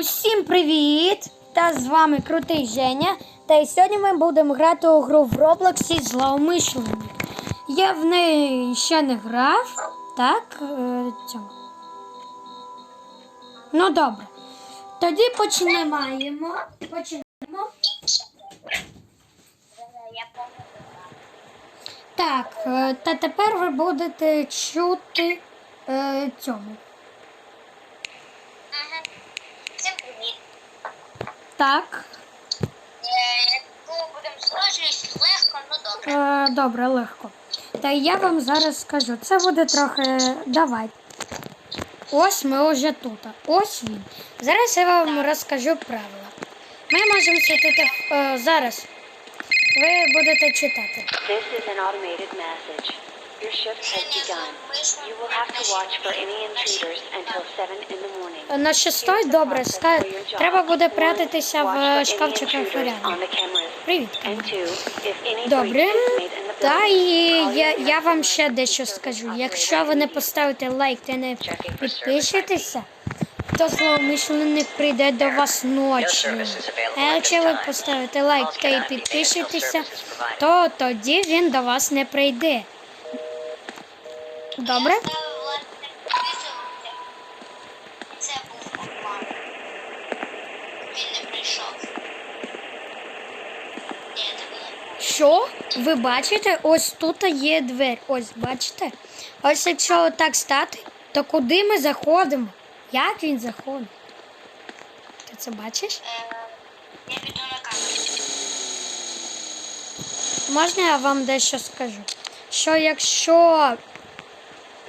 Усім привіт! Та з вами Крутий Женя. Та і сьогодні ми будемо грати у гру в Роблоксі Злоумишленник. Я в неї ще не грав. Так, е, цьому. Ну добре. Тоді почнемо. Почнемо. Так, е, та тепер ви будете чути е, цьому. Ага. Всім привіт. Так. Е, будемо легко, ну добре. Е, добре, легко. Та я вам зараз скажу. Це буде трохи. Давай. Ось ми вже тут. Ось він. Зараз я вам розкажу правила. Ми можемо сидіти е, зараз. Ви будете читати. This is an automated message. Your shift has begun. You will have to watch for any intruders until 7 in the morning. Е, На шестой, добре, ска... треба буде прятатися в шкафчиках порядку. Привіт. Добре. Та і я, я вам ще дещо скажу. Якщо ви не поставите лайк та не підпишетеся, то злоумишленик прийде до вас ночі. А якщо ви поставите лайк та й підпишетеся, то тоді він до вас не прийде. Добре? Це був обман. Він не прийшов. Що? Ви бачите? Ось тут є двері. Ось бачите? Ось якщо отак стати, то куди ми заходимо? Як він заходить? Ти це бачиш? Я піду на камеру. Можна я вам дещо скажу? Що якщо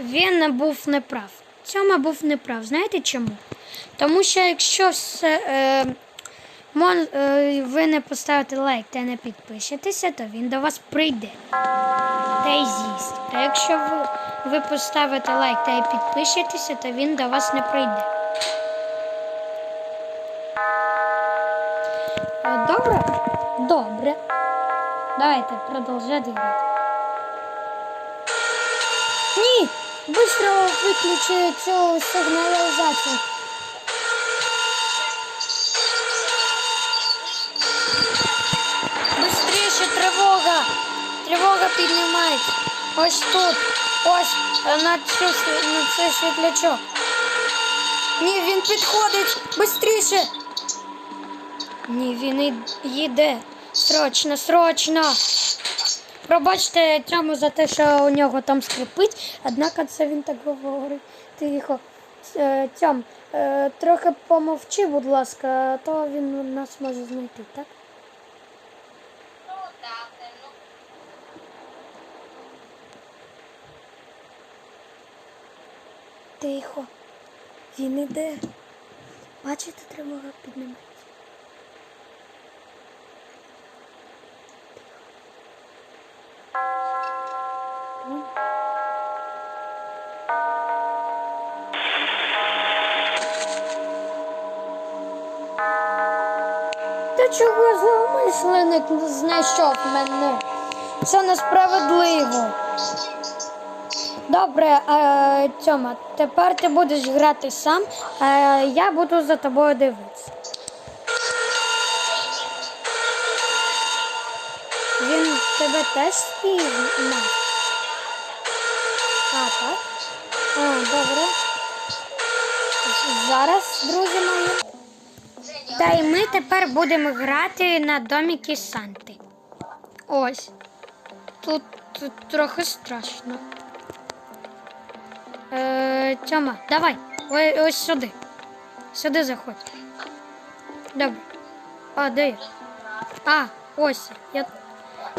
він був неправ, Цьома був неправ. Знаєте чому? Тому що якщо все, е, мон, е, ви не поставите лайк та не підпишетеся, то він до вас прийде та й з'їсть. А якщо ви, ви поставите лайк та й підпишетеся, то він до вас не прийде. Е, Добре? Добре. Давайте продовжати грати. Быстро виключи цю сигналізацію. Быстріше тривога! Тривога піднімається. Ось тут. Ось е, на, цю, сві- на цей світлячок. Ні, він підходить. Быстріше! Ні, він і- їде. Срочно, срочно. Пробачте цьому за те, що у нього там скрипить, однак це він так говорить. Тихо. Е, Цьом, е, трохи помовчи, будь ласка, а то він нас може знайти, так? Тихо. Він іде. Бачите, тривога піднімається. Тихо. Чого зловмисленик знайшов мене? Це несправедливо. Добре, е, Тьома, тепер ти будеш грати сам, а я буду за тобою дивитися. Він тебе теж спіймав? А, так? А, добре. Зараз, друзі мої. Та й ми тепер будемо грати на доміки Санти. Ось. Тут, тут трохи страшно. Е, Тьома, давай. Ой, ось сюди. Сюди заходь. Добре. А, де я? А, ось. Я,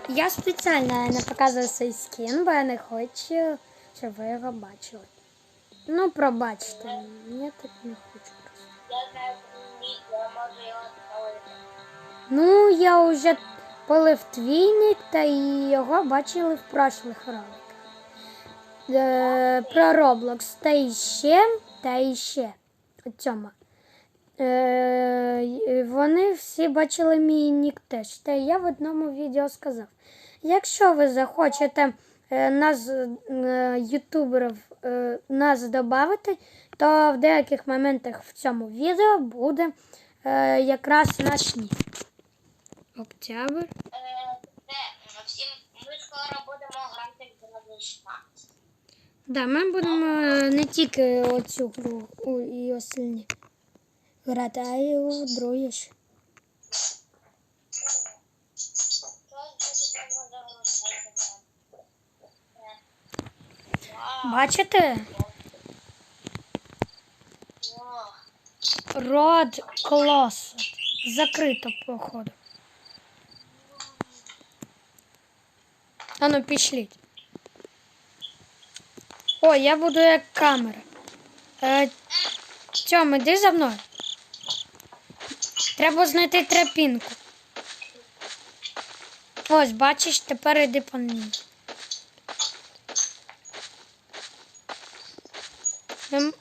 я спеціально не показую свій скін, бо я не хочу, щоб ви його бачили. Ну, пробачте, я так не хочу просто. Ну, я вже полив твій нік, та його бачили в прошлих роликах. Е, про Roblox. Та іще, та іще. Цьому. Е, вони всі бачили мій нік теж. Та я в одному відео сказав. Якщо ви захочете е, нас, е, ютуберів, нас додати, то в деяких моментах в цьому відео буде е, якраз наш нік. Октябрь. Е, ми скоро будемо грати в Градишма. Да, ми будемо е, не тільки оцю гру у, і остальні грати, а й у другі ж. Щось дуже треба загрузити. Бачите? Род Closet. Закрито, походу. Ану, пішліть. О, я буду як камера. Е, Тьом, іди за мною. Треба знайти тропінку. Ось, бачиш, тепер іди по ній. Ем,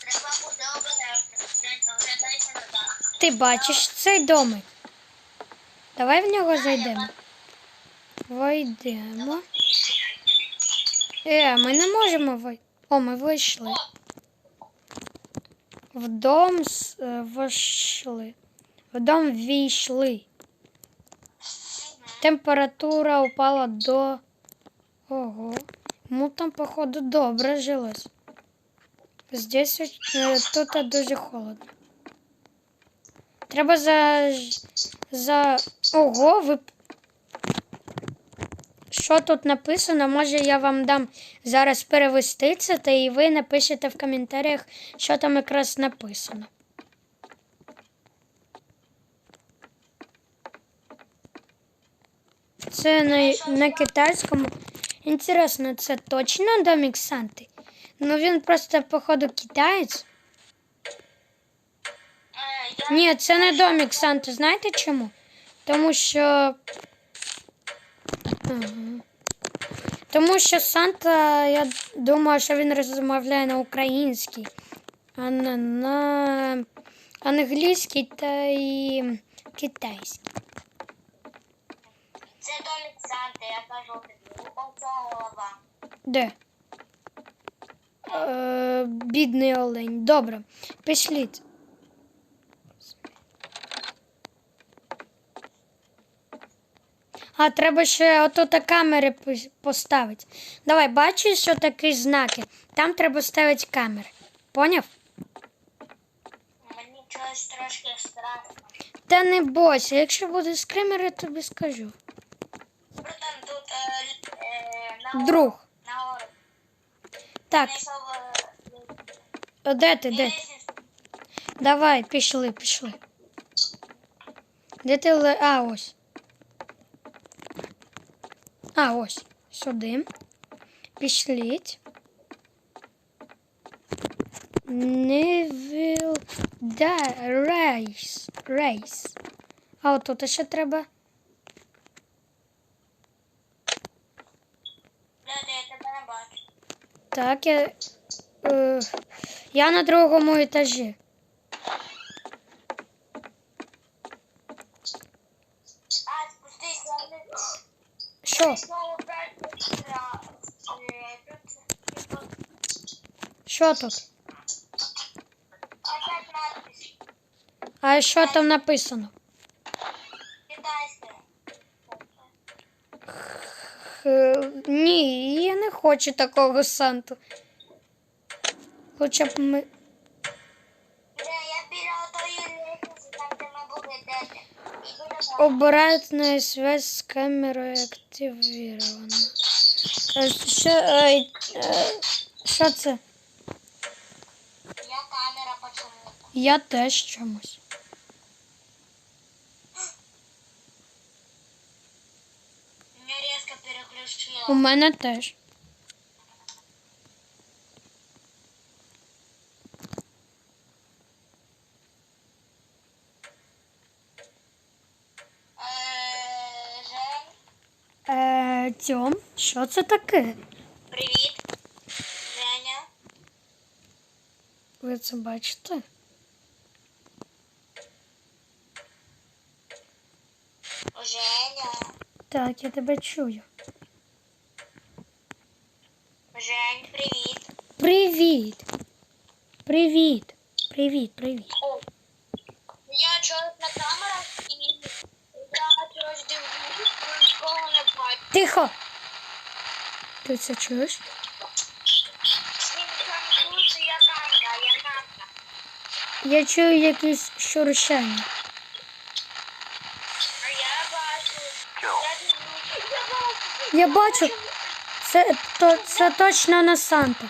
Треба буде обережно. Оглядайся на дах. Ти бачиш цей домик? Давай в нього зайдемо. Войдемо. Е, ми не можемо вийти. О, ми вийшли. В дом е, вийшли. В дом війшли. Температура упала до. Ого. Ну там, походу, добре жилось. Здесь е, тут дуже холодно. Треба за. за. Ого, ви. Що тут написано? Може я вам дам зараз перевести це, та і ви напишете в коментарях, що там якраз написано. Це на, на китайському. Інтересно, це точно домик Санти? Ну він просто, походу, китаєць. Ні, це не домик Санти. Знаєте чому? Тому що. Ага. Тому що Санта, я думаю, що він розмовляє на українській, а не на англійській та і китайській. Це домик Санти, я кажу тобі. Голова. Де? Е, бідний олень. Добре, пішліть. А, треба ще отут камери пос- поставити. Давай, бачиш, що такі знаки? Там треба ставити камери. Поняв? Мені чогось трошки страшно. Та не бойся, якщо буде скример, я тобі скажу. Братан, тут е, е, на. Друг. На. Так, Знайшов де е, ти? Де? ти? Давай, пішли, пішли. Де ти. А, ось. А, ось. Сюди. Пішліть. Невіл. Да, рейс. Рейс. А отут ще треба. Так, я. Е, я на другому етажі. Що? Що тут? А що там написано? Е, ні, я не хочу такого Санту. Хоча б ми. Обратная связь с камерой активирована. Що, е, е, що це? Я камера почему. Я теж чомусь. Резко переключила. У мене теж. Артем, що це таке? Привіт, Женя. Ви це бачите? Женя. Так, я тебе чую. Жень, привіт. Привіт. Привіт. Привіт, привіт. О, я чоловік на камерах і я чогось дивлюсь, нікого не бачу. Тихо. Ти це чуєш? Він там тут, я камера, я. Я чую якісь шуршання. А я бачу. Я. Я бачу. Я бачу. Це, то, це точно на Санта.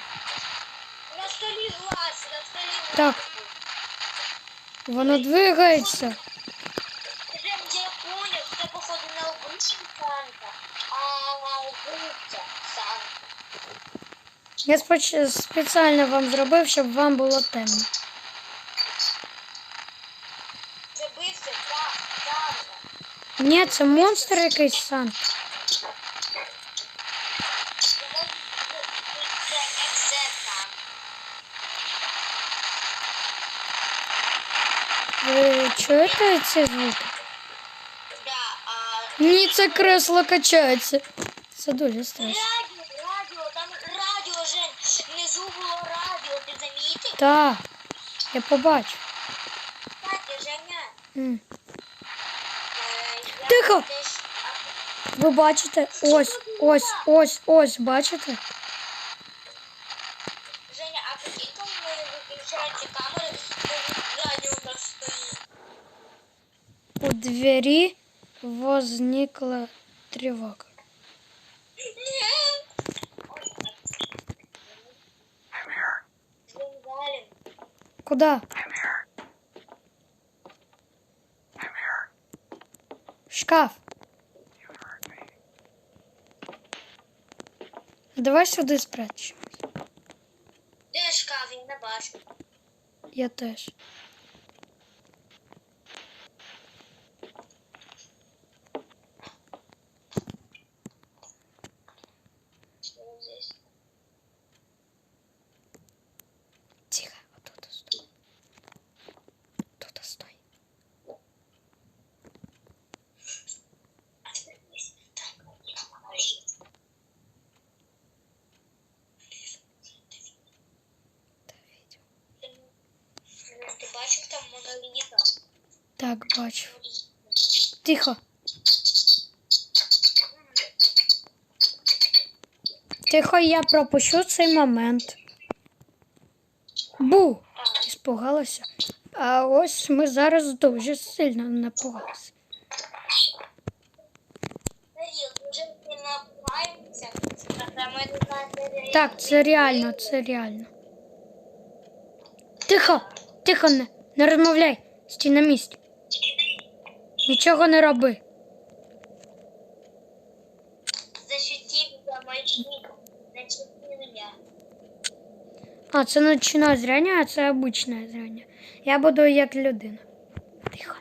На столі глаз, на столі глаз. Так. Воно двигається. Я споч- спеціально вам зробив, щоб вам було темно. Це бився Санта. Ні, це монстр якийсь Санта. Ви чуєте ці звуки? Ні, це кресло качається. Це дуже страшно. радіо, радіо, там радіо, Жень, внизу було радіо, ти замітив? Так, я побачу. Кстати, Женя, М. е, я Тихо! десь- а, Ви бачите? Ось, ось, ось, ось, бачите? Женя, а прикинь, коли ми виключаємо ці камери, то радіо у нас стоїть. У двері возникла тривога. Валим. Куда? Шкаф. Давай сюди спрячемо. Де шкаф? на не бачу. Я теж. Що здесь? Тихо, отут стой. Тут стой. Отвернись. Так, я говори. Та відео. Ти- Ти бачив там моноліта? Так, бачу. Тихо. Тихо, я пропущу цей момент. Бу! Іспугалася. А ось ми зараз дуже сильно напугалися. Так, це реально, це реально. Тихо! Тихо, не, не розмовляй. Стій на місці. Нічого не роби. Защити меня. А, це ночне зрення, а це обичне зрення. Я буду як людина. Тихо.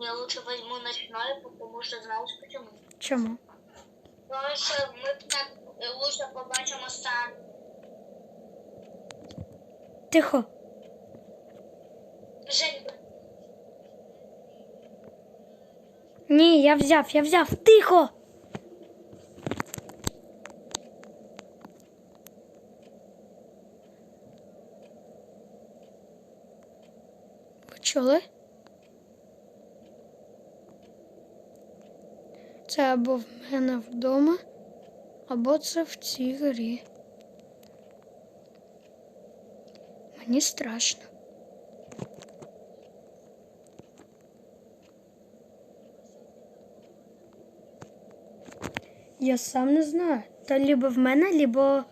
Я лучше возьму ночное, потому что знаешь почему? Чому? Потому что мы так лучше побачим стан. Тихо. Жень, Ні, я взяв, я взяв. Тихо. Ви чули? Це або в мене вдома, або це в цій грі. Мені страшно. Я сам не знаю. Та либо в мене, либо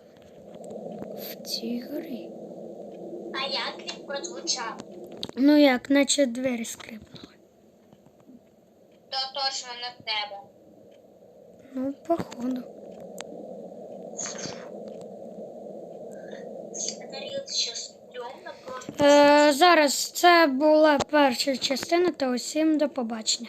в цій грі. а як він прозвучав? Ну як, наче двері скрипнули. То точно не в тебе. Ну, походу. Е, зараз це була перша частина, та усім до побачення.